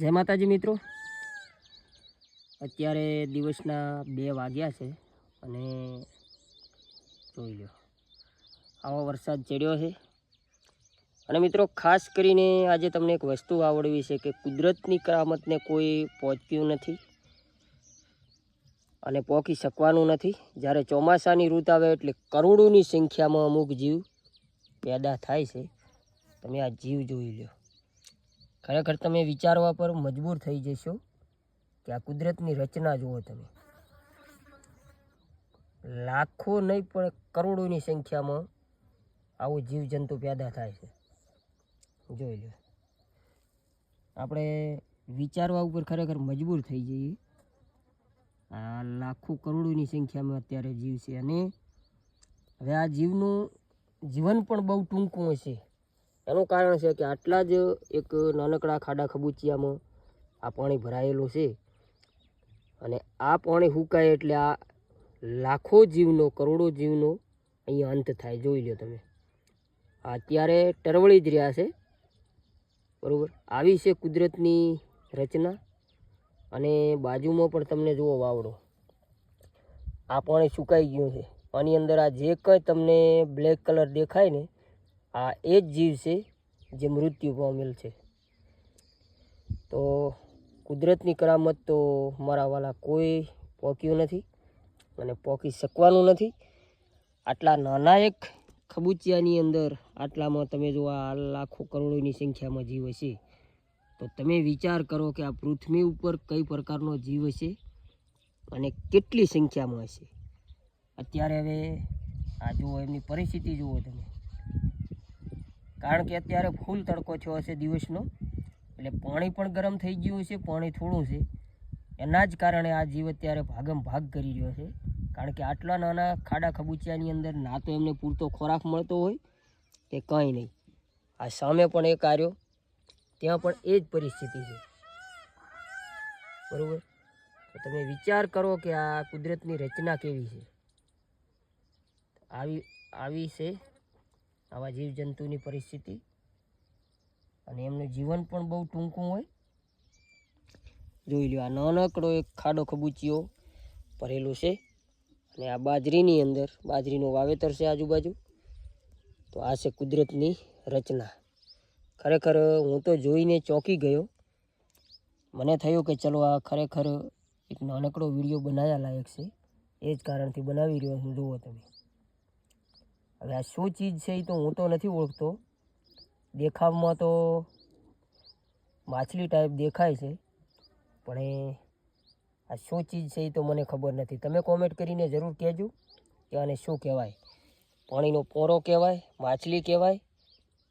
જય માતાજી મિત્રો. અત્યારે દિવસના બે વાગ્યા છે અને જોઈ લો આવો વરસાદ ચડ્યો છે. અને મિત્રો, ખાસ કરીને આજે તમને એક વસ્તુ આવડવી છે કે કુદરતની કરામતને કોઈ પહોંચ્યું નથી અને પહોંચી શકવાનું નથી. જ્યારે ચોમાસાની ઋતુ આવે એટલે કરોડોની સંખ્યામાં અમુક જીવ પેદા થાય છે. તમે આ જીવ જોઈ લો ખરેખર તમે વિચારવા પર મજબૂર થઈ જશો કે આ કુદરતની રચના જુઓ તમે. લાખો નહીં પણ કરોડોની સંખ્યામાં આવું જીવજંતુ પેદા થાય છે. જોઈ લો. આપણે વિચારવા ઉપર ખરેખર મજબૂર થઈ જઈએ. આ લાખો કરોડોની સંખ્યામાં અત્યારે જીવ છે અને હવે આ જીવનું જીવન પણ બહુ ટૂંકું હશે. એનું કારણ છે કે આટલા જ એક નાનકડા ખાડા ખબૂચિયામાં આ પાણી ભરાયેલું છે. અને આ પાણી સુકાય એટલે આ લાખો જીવનો, કરોડો જીવનો અહીંયા અંત થાય. જોઈ લો તમે. અત્યારે ટરવળી જ રહ્યા છે. બરાબર? આવી છે કુદરતની રચના. અને બાજુમાં પણ તમને જુઓ વાવડો. આ પાણી સુકાઈ ગયું છે. આની અંદર આ જે કંઈ તમને બ્લેક કલર દેખાય ને આ એ જ જીવ છે જે મૃત્યુ પામેલ છે. તો કુદરતની કરામત તો મારા વાલા કોઈ પોક્યું નથી અને પોકી શકવાનું નથી. આટલા નાના એક ખબૂચિયાની અંદર આટલામાં તમે જો આ લાખો કરોડોની સંખ્યામાં જીવ હશે, તો તમે વિચાર કરો કે આ પૃથ્વી ઉપર કઈ પ્રકારનો જીવ હશે અને કેટલી સંખ્યામાં હશે. અત્યારે હવે આ જુઓ, એમની પરિસ્થિતિ જુઓ તમે. કારણ કે અત્યારે ફૂલ તડકો થયો હશે દિવસનો. એટલે પાણી પણ ગરમ થઈ ગયું છે પાણી થોડું છે. એના જ કારણે આ જીવ અત્યારે ભાગમ ભાગ કરી રહ્યો છે. કારણ કે આટલા નાના ખાડા ખબૂચિયાની અંદર ના તો એમને પૂરતો ખોરાક મળતો હોય કે કંઈ નહીં. આ સામે પણ એક કાર્યો ત્યાં પણ એ જ પરિસ્થિતિ છે. બરાબર? તો તમે વિચાર કરો કે આ કુદરતની રચના કેવી છે? આવી આવી છે. આવા જીવજંતુની પરિસ્થિતિ. અને એમનું જીવન પણ બહુ ટૂંકું હોય. જોઈ લો આ નાનકડો એક ખાડો ખબૂચિયો ભરેલો છે. અને આ બાજરીની અંદર, બાજરીનું વાવેતર છે આજુબાજુ. તો આ છે કુદરતની રચના. ખરેખર હું તો જોઈને ચોંકી ગયો. મને થયું કે ચલો આ ખરેખર એક નાનકડો વીડિયો બનાવ્યા લાયક છે. એ જ કારણથી બનાવી રહ્યો છું. જુઓ તમે. હવે આ શું ચીજ છે એ તો હું તો નથી ઓળખતો. દેખાવમાં તો માછલી ટાઈપ દેખાય છે, પણ એ આ શું ચીજ છે એ તો મને ખબર નથી. તમે કોમેન્ટ કરીને જરૂર કહેજો કે આને શું કહેવાય. પાણીનો પોરો કહેવાય, માછલી કહેવાય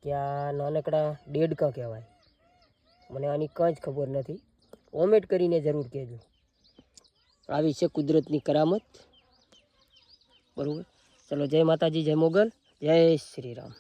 કે આ નાનકડા દેડકા કહેવાય. મને આની કંઈ જ ખબર નથી. કોમેન્ટ કરીને જરૂર કહેજો. આવી છે કુદરતની કરામત. બરાબર? ચલો જય માતાજી જય મોગલ જય શ્રી રામ